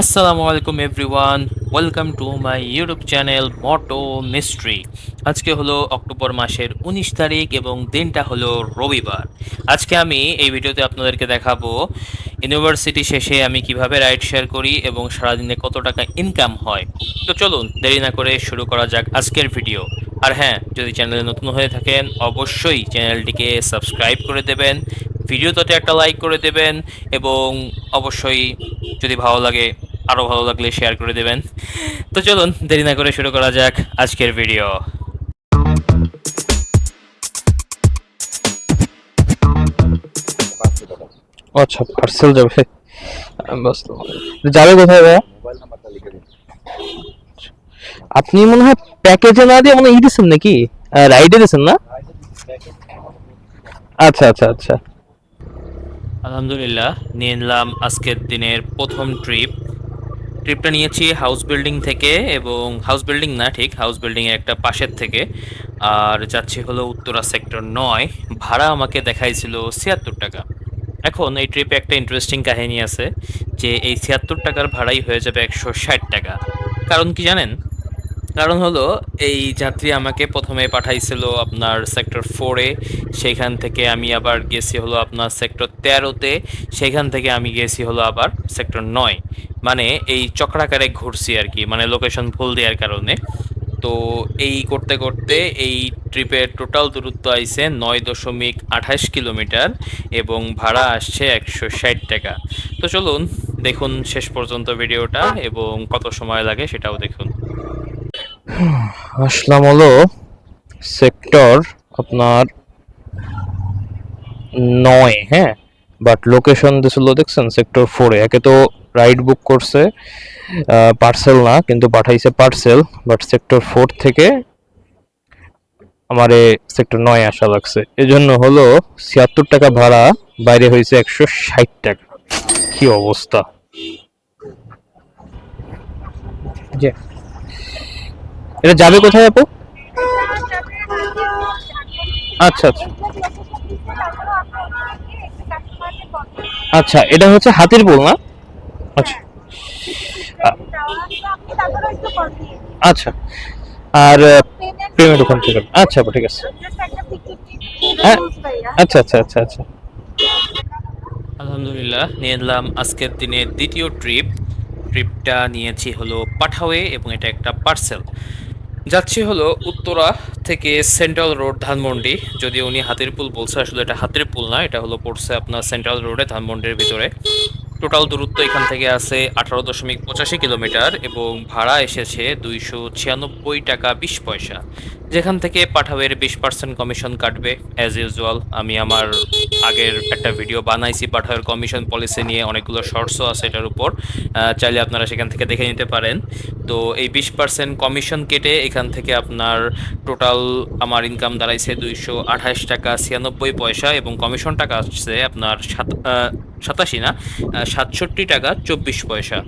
আসসালামু আলাইকুম everyone welcome to my YouTube channel moto mystery আজকে হলো অক্টোবর মাসের উনিশ তারিখ এবং দিনটা হলো রবিবার। আজকে আমি এই ভিডিওতে আপনাদেরকে দেখাবো ইউনিভার্সিটি শেষে আমি কীভাবে রাইড শেয়ার করি এবং সারাদিনে কত টাকা ইনকাম হয়। তো চলুন, দেরি না করে শুরু করা যাক আজকের ভিডিও। আর হ্যাঁ যদি চ্যানেলে নতুন হয়ে থাকেন, অবশ্যই চ্যানেলটিকে সাবস্ক্রাইব করে দেবেন, ভিডিওটাতে একটা লাইক করে দেবেন এবং অবশ্যই যদি ভালো লাগে আরও ভালো লাগলে শেয়ার করে দেবেন। তো চলুন দেরি না করে শুরু করা যাক আজকের ভিডিও আচ্ছা পার্সেল যাবে। যাবে কোথায় ভাইয়া? আপনি মনে হয় প্যাকেজে না দিয়ে মনে ই দিচ্ছেন নাকি? রাইডে দিচ্ছেন না? আচ্ছা আচ্ছা আচ্ছা। আলহামদুলিল্লাহ নিয়ে নিলাম আজকের দিনের প্রথম ট্রিপ ট্রিপটা নিয়েছি হাউস বিল্ডিং থেকে এবং হাউস বিল্ডিং না ঠিক হাউস বিল্ডিংয়ের একটা পাশের থেকে। আর যাচ্ছি হলো উত্তরা সেক্টর নয়। ভাড়া আমাকে দেখাইছিল ছিয়াত্তর টাকা। এখন এই ট্রিপে একটা ইন্টারেস্টিং কাহিনী আছে যে এই ছিয়াত্তর টাকার ভাড়াই হয়ে যাবে একশো ষাট টাকা। কারণ কি জানেন? কারণ হলো, এই যাত্রী আমাকে প্রথমে পাঠাইছিল আপনার সেক্টর ফোরে সেখান থেকে আমি আবার গেছি হলো আপনার সেক্টর তেরোতে সেখান থেকে আমি গেছি হলো আবার সেক্টর নয়। মানে এই চক্রাকারে ঘুরছি আর কি মানে লোকেশন ভুল দেওয়ার কারণে। তো এই করতে করতে এই ট্রিপের টোটাল দূরত্ব আইছে নয় দশমিক আঠাশ কিলোমিটার এবং ভাড়া আসছে একশো ষাট টাকা। তো চলুন, দেখুন শেষ পর্যন্ত ভিডিওটা এবং কত সময় লাগে সেটাও দেখুন। আসলাম হলো সেক্টর আপনার নয় হ্যাঁ? বাট লোকেশন দিছিল দেখছেন সেক্টর ফোরে একে তো রাইড বুক করছে পার্সেল না, কিন্তু পাঠাইছে পার্সেল বাট সেক্টর ফোর থেকে আমারে সেক্টর নয় আসা লাগছে। এজন্য হলো ছিয়াত্তর টাকা ভাড়া, বাইরে হয়েছে একশো ষাট টাকা। কি অবস্থা? এটা যাবে কোথায় আপু? আচ্ছা আচ্ছা। আচ্ছা এটা হচ্ছে হাতির পোল না? আচ্ছা। আচ্ছা। আর পেমেন্ট ওখান থেকে। আচ্ছা আপু, ঠিক আছে। হ্যাঁ আচ্ছা আচ্ছা আচ্ছা আচ্ছা। আলহামদুলিল্লাহ, নিয়ে নিলাম আজকের দিনের দ্বিতীয় ট্রিপ। ট্রিপটা নিয়েছি হলো পাঠাওয়ে এবং এটা একটা পার্সেল। যাচ্ছি হলো উত্তরা থেকে সেন্ট্রাল রোড ধানমন্ডি। যদি উনি হাতির পুল বলছে, আসলে এটা হাতির পুল না, এটা হলো পড়ছে আপনার সেন্ট্রাল রোডে ধানমন্ডির ভিতরে। টোটাল দূরত্ব এখান থেকে আছে আঠারো দশমিক পঁচাশি কিলোমিটার এবং ভাড়া এসেছে দুইশো ছিয়ানব্বই টাকা বিশ পয়সা। যেখান থেকে পাঠাওয়ের বিশ পার্সেন্ট কমিশন কাটবে। অ্যাজ ইউজুয়াল আমি আমার আগের একটা ভিডিও বানাইছি পাঠাওয়ের কমিশন পলিসি নিয়ে, অনেকগুলো শর্টসও আছে এটার উপর। চাইলে আপনারা সেখান থেকে দেখে নিতে পারেন। তো এই বিশ পার্সেন্ট কমিশন কেটে এখান থেকে আপনার টোটাল আমার ইনকাম দাঁড়াইছে দুইশো আঠাশ টাকা ছিয়ানব্বই পয়সা এবং কমিশন টাকা আসছে আপনার সাত সাতাশি না সাতষট্টি টাকা চব্বিশ পয়সা।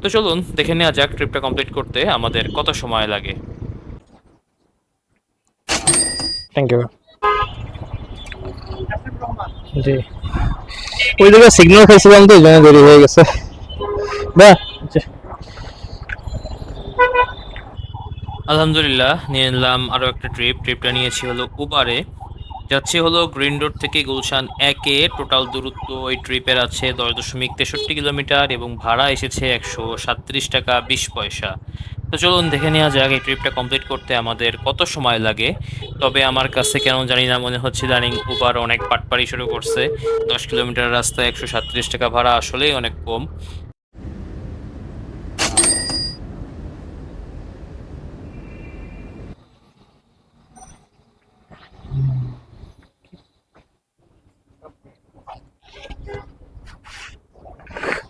তো চলুন, দেখে নেওয়া যাক ট্রিপটা কমপ্লিট করতে আমাদের কত সময় লাগে। Thank you ji. ওই জায়গায় সিগন্যাল খাইছিলাম তো জন্য দেরি হয়ে গেছে। বা আলহামদুলিল্লাহ নিয়ে নিলাম আরও একটা ট্রিপ ট্রিপটা নিয়েছি হলো উবারে যাচ্ছি হলো গ্রিন রোড থেকে গুলশান একে। টোটাল দূরত্ব ওই ট্রিপের আছে দশ দশমিক তেষট্টি কিলোমিটার এবং ভাড়া এসেছে একশো সাতত্রিশ টাকা বিশ পয়সা। তো চলুন দেখে নেওয়া যাক এই ট্রিপটা কমপ্লিট করতে আমাদের কত সময় লাগে। তবে আমার কাছে কেন জানি না মনে হচ্ছে ইদানিং উবার অনেক পাটপাড়ি শুরু করছে। দশ কিলোমিটার রাস্তা একশো সাতত্রিশ টাকা ভাড়া আসলেই অনেক কম।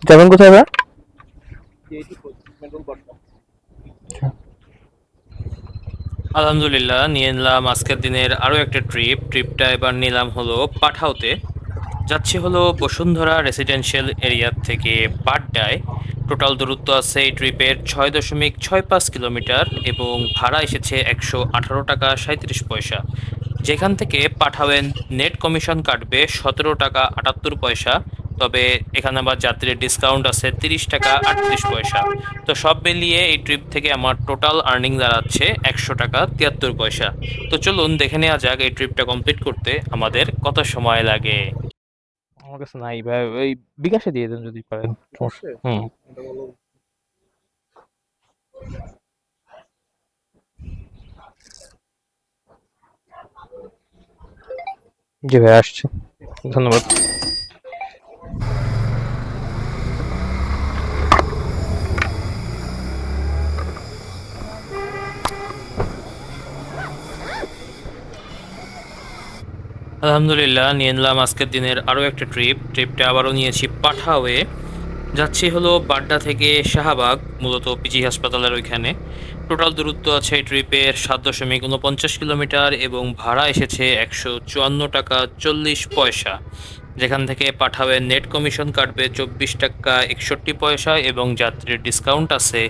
যাবেন কোথায় ভাই? আলহামদুলিল্লাহ, নিয়ে নিলাম আজকের দিনের আরও একটা ট্রিপ ট্রিপটা এবার নিলাম হলো পাঠাওতে। যাচ্ছি হলো বসুন্ধরা রেসিডেন্সিয়াল এরিয়া থেকে পাড্ডায়। টোটাল দূরত্ব আছে এই ট্রিপের ছয় দশমিক ছয় পাঁচ কিলোমিটার এবং ভাড়া এসেছে একশো আঠারো টাকা সাঁত্রিশ পয়সা। যেখান থেকে পাঠাবেন নেট কমিশন কাটবে সতেরো টাকা আটাত্তর পয়সা। তবে এখানে আবার যাত্রীর ডিসকাউন্ট আছে তিরিশ টাকা আটত্রিশ পয়সা। তো সব মিলিয়ে এই ট্রিপ থেকে আমার টোটাল আর্নিং দাঁড়াচ্ছে একশো টাকা তিয়াত্তর পয়সা। তো চলুন দেখে নেওয়া যাক এই ট্রিপটা কমপ্লিট করতে আমাদের কত সময় লাগে। আমার কাছে নাই ভাই ওই বিকাশে দিয়ে দেন যদি পারেন। হুম। জি ভাই আসছে। ধন্যবাদ। আলহামদুলিল্লাহ, নিয়ে নিলাম আজকের দিনের আরও একটা ট্রিপ। ট্রিপটা আবারও নিয়েছি পাঠাওয়ে। যাচ্ছি হলো বাড্ডা থেকে শাহবাগ, মূলত পিজি হাসপাতালের ওইখানে। টোটাল দূরত্ব আছে এই ট্রিপের সাত দশমিক উনপঞ্চাশ কিলোমিটার এবং ভাড়া এসেছে একশো চুয়ান্ন টাকা চল্লিশ পয়সা। যেখান থেকে পাঠাবে নেট কমিশন কাটবে চব্বিশ টাকা একষট্টি পয়সা এবং যাত্রীর ডিসকাউন্ট আছে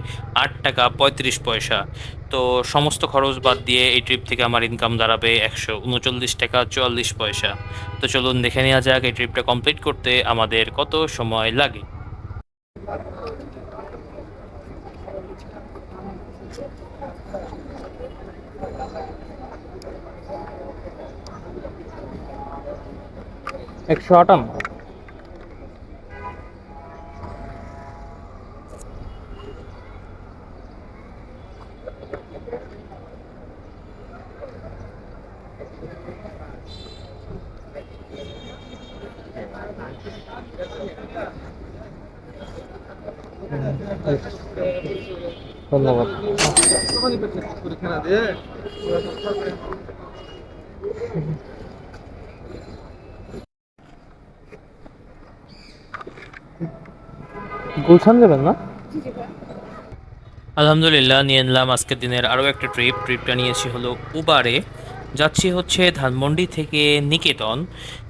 আট টাকা পঁয়ত্রিশ পয়সা। তো সমস্ত খরচ বাদ দিয়ে এই ট্রিপ থেকে আমার ইনকাম দাঁড়াবে একশো উনচল্লিশ টাকা চুয়াল্লিশ পয়সা। তো চলুন দেখে নেওয়া যাক এই ট্রিপটা কমপ্লিট করতে আমাদের কত সময় লাগে। একশো আটান্ন। ধন্যবাদ। গুলশান যাবেন না? আলহামদুলিল্লাহ নিয়ে নিলাম আজকের দিনের আরও একটা ট্রিপ ট্রিপটা নিয়েছি হলো উবারে। যাচ্ছি হচ্ছে ধানমন্ডি থেকে নিকেতন।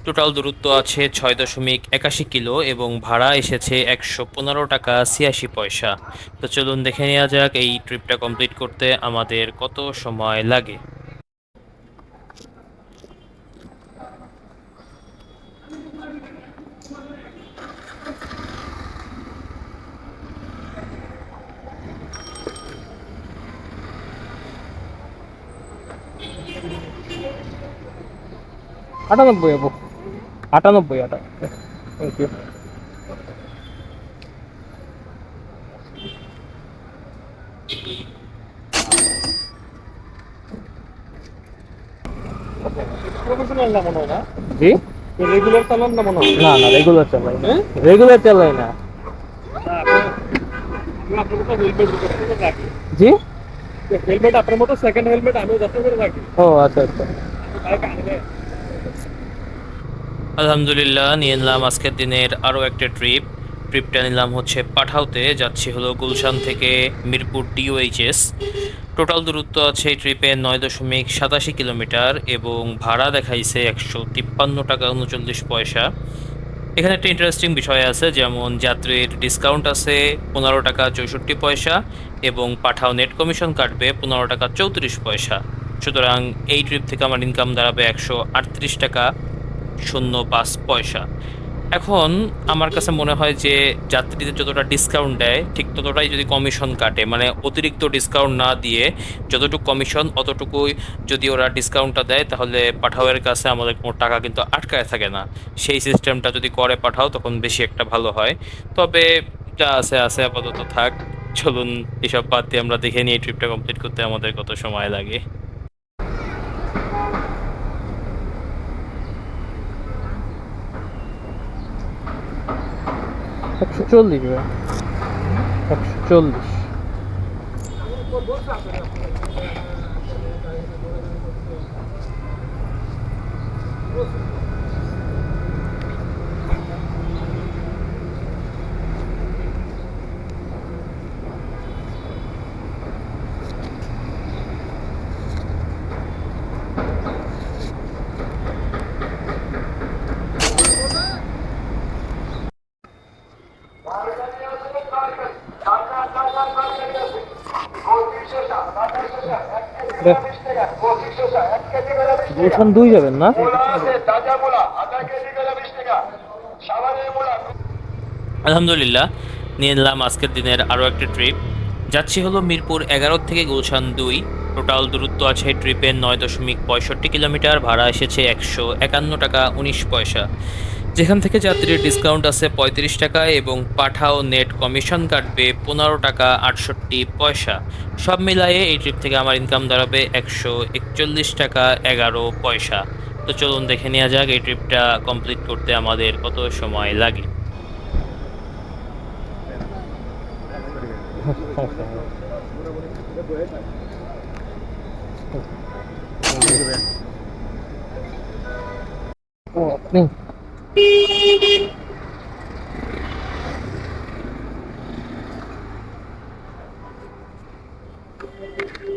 টোটাল দূরত্ব আছে ছয় দশমিক একাশি কিলো এবং ভাড়া এসেছে একশো পনেরো টাকা ছিয়াশি পয়সা। তো চলুন দেখে নেওয়া যাক এই ট্রিপটা কমপ্লিট করতে আমাদের কত সময় লাগে। আটানব্বই আপু। আটানব্বই আটা থ্যাংক ইউ প্রফেশনাল না মনে হয় না জি? রেগুলার চালান না মনে হয় না না রেগুলার চালাই না। রেগুলার চালাই না। হেলমেট জি? হেলমেট আপনার মতো সেকেন্ড হেলমেট আমিও যত্ন করে রাখি ও আচ্ছা আচ্ছা। আলহামদুলিল্লাহ, নিয়ে নিলাম আজকের দিনের আরও একটা ট্রিপ। ট্রিপটা নিলাম হচ্ছে পাঠাওতে, যাচ্ছি হলো গুলশান থেকে মিরপুর ডিওএইচএস টোটাল দূরত্ব আছে এই ট্রিপে নয় দশমিক সাতাশি কিলোমিটার এবং ভাড়া দেখাইছে একশো তিপ্পান্ন টাকা উনচল্লিশ পয়সা। এখানে একটা ইন্টারেস্টিং বিষয় আছে, যেমন যাত্রীর ডিসকাউন্ট আছে পনেরো টাকা চৌষট্টি পয়সা এবং পাঠাও নেট কমিশন কাটবে পনেরো টাকা চৌত্রিশ পয়সা। সুতরাং এই ট্রিপ থেকে আমার ইনকাম দাঁড়াবে একশো আটত্রিশ টাকা। শূন্য পাঁচ পয়সা। এখন আমার কাছে মনে হয় যে যাত্রীদের যতটা ডিসকাউন্ট দেয়, ঠিক ততটাই যদি কমিশন কাটে মানে অতিরিক্ত ডিসকাউন্ট না দিয়ে যতটুকু কমিশন অতটুকুই যদি ওরা ডিসকাউন্টটা দেয়, তাহলে পাঠাওয়ের কাছে আমাদের কোনো টাকা কিন্তু আটকায় থাকে না। সেই সিস্টেমটা যদি করে পাঠাও, তখন বেশি একটা ভালো হয়। তবে যা আছে আছে, আপাতত থাক। চলুন, এসব বাদ দিয়ে আমরা দেখে নিই এই ট্রিপটা কমপ্লিট করতে আমাদের কত সময় লাগে। একশো চল্লিশ ভাই একশো চল্লিশ গুলশান দুই যাবেন না? আলহামদুলিল্লাহ, নিয়ে নিলাম আজকের দিনের আরও একটা ট্রিপ যাচ্ছি হলো মিরপুর এগারো থেকে গুলশান দুই। টোটাল দূরত্ব আছে ট্রিপের নয় দশমিক পঁয়ষট্টি কিলোমিটার, ভাড়া এসেছে একশো একান্ন টাকা উনিশ পয়সা। যেখান থেকে যাত্রীর ডিসকাউন্ট আছে পঁয়ত্রিশ টাকা এবং পাঠাও নেট কমিশন কাটবে পনেরো টাকা আটষট্টি পয়সা। সব মিলায়ে এই ট্রিপ থেকে আমার ইনকাম দাঁড়াবে একশো একচল্লিশ টাকা এগারো পয়সা। তো চলুন দেখে নেওয়া যাক এই ট্রিপটা কমপ্লিট করতে আমাদের কত সময় লাগে। ও আপনি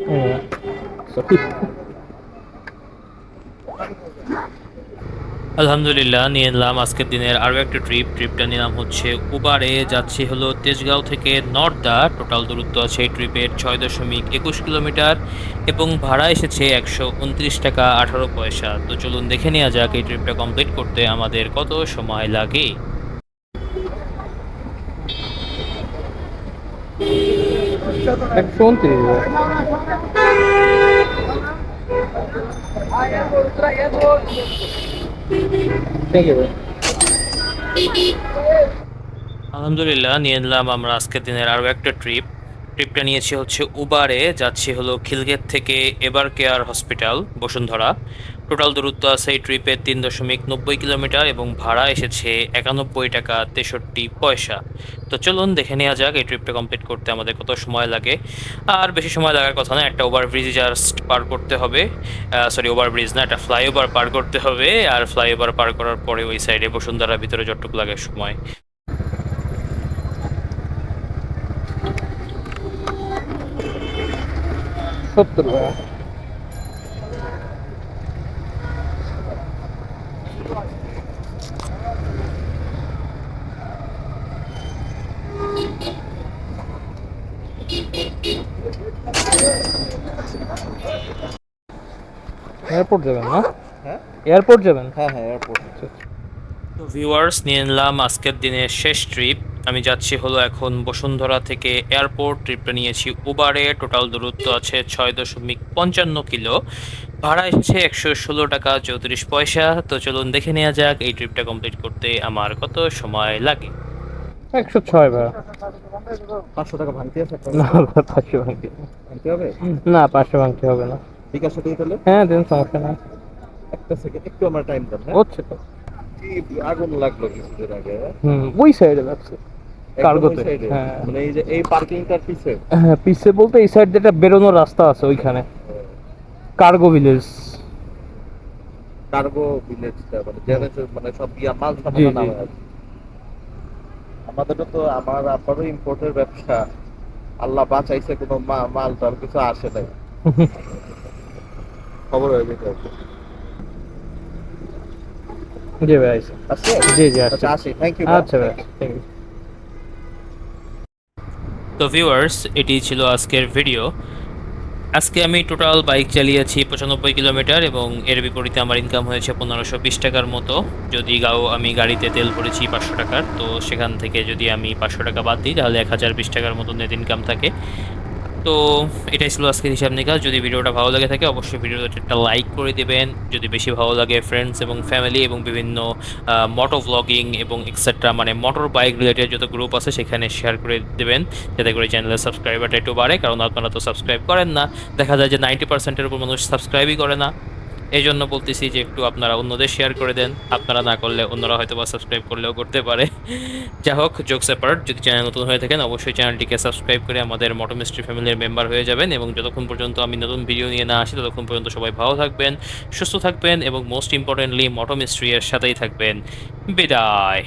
হুম, আলহামদুলিল্লাহ নিয়ে নিলাম আজকের দিনের আরও একটা ট্রিপ। ট্রিপটা নিলাম হচ্ছে উবারে যাচ্ছি হলো তেজগাঁও থেকে নর্দা। টোটাল দূরত্ব আছে এই ট্রিপের ছয় দশমিক একুশ কিলোমিটার এবং ভাড়া এসেছে একশো উনত্রিশ টাকা আঠারো পয়সা। তো চলুন দেখে নেওয়া যাক এই ট্রিপটা কমপ্লিট করতে আমাদের কত সময় লাগে। একশো উনত্রিশ। আলহামদুলিল্লাহ, নিয়ে নিলাম আমরা আজকের দিনের আরও একটা ট্রিপ। ট্রিপটা নিয়েছি হচ্ছে উবারে, যাচ্ছি হলো খিলগেট থেকে এবার কেয়ার হসপিটাল, বসুন্ধরা। টোটাল দূরত্ব আছে এই ট্রিপের তিন দশমিক নব্বই কিলোমিটার এবং ভাড়া এসেছে একানব্বই টাকা তেষট্টি পয়সা। তো চলুন দেখে নেওয়া যাক এই ট্রিপটা কমপ্লিট করতে আমাদের কত সময় লাগে। আর বেশি সময় লাগার কথা না একটা ওভারব্রিজ জাস্ট পার করতে হবে। সরি ওভারব্রিজ না, একটা ফ্লাইওভার পার করতে হবে। আর ফ্লাইওভার পার করার পরে ওই সাইডে বসুন্ধরা ভিতরে যতটুকু লাগে সময়। সত্তর এয়ারপোর্ট যাবেন না? হ্যাঁ? এয়ারপোর্ট যাবেন? হ্যাঁ হ্যাঁ এয়ারপোর্ট। তো ভিউয়ার্স নিয়ে নিলাম আজকের দিনের শেষ ট্রিপ আমি যাচ্ছি হলো এখন বসুন্ধরা থেকে এয়ারপোর্ট ট্রিপটা নিয়েছি উবারে টোটাল দূরত্ব আছে ছয় দশমিক পঞ্চান্ন কিলো। ভাড়া এসেছে একশো ষোলো টাকা চৌত্রিশ পয়সা। তো চলুন দেখে নেওয়া যাক এই ট্রিপটা কমপ্লিট করতে আমার কত সময় লাগে। একশো ছয় ভাড়া। পাঁচশো টাকা ভাঙতে আছে না পাঁচশো ভাঙতে হবে? না পাঁচশো ভাঙতে হবে না। দিয়ে তাহলে হ্যাঁ দেন সমস্যা নাই একটা সেকেন্ড একটু আমার টাইম দেন হ্যাঁ? হচ্ছে তো। কি আগুন লাগল কিছুদিন আগে? হুম ওই সাইডে লাগছে কার্গোতে? হ্যাঁ। মানে এই যে এই পার্কিংটার পিছে? হ্যাঁ পিছে বলতে এই সাইড যেটা বেরোনোর রাস্তা আছে ওইখানে। কার্গো ভিলেজ কার্গো ভিলেজটা মানে মানে সব ইয়া মাল সামানা আমাদেরও তো আমার আপনারও ইম্পোর্টের ব্যবসা। আল্লাহ বাঁচাইছে কোনো মাল টাল কিছু আসে নাই। খবর হয়ে যেতে জি ভাই। জি জি আচ্ছা আচ্ছা থ্যাংক ইউ আচ্ছা ভাই থ্যাংক ইউ তো ভিউয়ার্স এটি ছিল আজকের ভিডিও আজকে আমি টোটাল বাইক চালিয়েছি পঁচানব্বই কিলোমিটার এবং এর বিপরীতে আমার ইনকাম হয়েছে পনেরোশো বিশ টাকার মতো। যদি গাও আমি গাড়িতে তেল ভরেছি পাঁচশো টাকার তো সেখান থেকে যদি আমি পাঁচশো টাকা বাদ দিই তাহলে এক হাজার বিশ টাকার মতো নেট ইনকাম থাকে। তো এটাই ছিল আজকের হিসাব নিকাশ। যদি ভিডিওটা ভালো লাগে থাকে, অবশ্যই ভিডিওটা একটা লাইক করে দেবেন। যদি বেশি ভালো লাগে ফ্রেন্ডস এবং ফ্যামিলি এবং বিভিন্ন মোটর ব্লগিং এবং এক্সেট্রা মানে মোটর বাইক রিলেটেড যত গ্রুপ আছে, সেখানে শেয়ার করে দেবেন। যাতে করে চ্যানেলের সাবস্ক্রাইবারটা একটু বাড়ে। কারণ আপনারা তো সাবস্ক্রাইব করেন না। দেখা যায় যে নাইনটি পার্সেন্টের উপর মানুষ সাবস্ক্রাইবই করে না। এই জন্য বলতেছি যে একটু আপনারা অন্যদের শেয়ার করে দেন। আপনারা না করলে অন্যরা হয়তো বা সাবস্ক্রাইব করলেও করতে পারে। যা হোক জোকস অ্যাপার্ট যদি চ্যানেল নতুন হয়ে থাকেন, অবশ্যই চ্যানেলটিকে সাবস্ক্রাইব করে আমাদের মোটো মিস্ট্রি ফ্যামিলির মেম্বার হয়ে যাবেন এবং যতক্ষণ পর্যন্ত আমি নতুন ভিডিও নিয়ে না আসি, ততক্ষণ পর্যন্ত সবাই ভালো থাকবেন, সুস্থ থাকবেন এবং মোস্ট ইম্পর্টেন্টলি মোটো মিস্ট্রি এর সাথেই থাকবেন। বিদায়।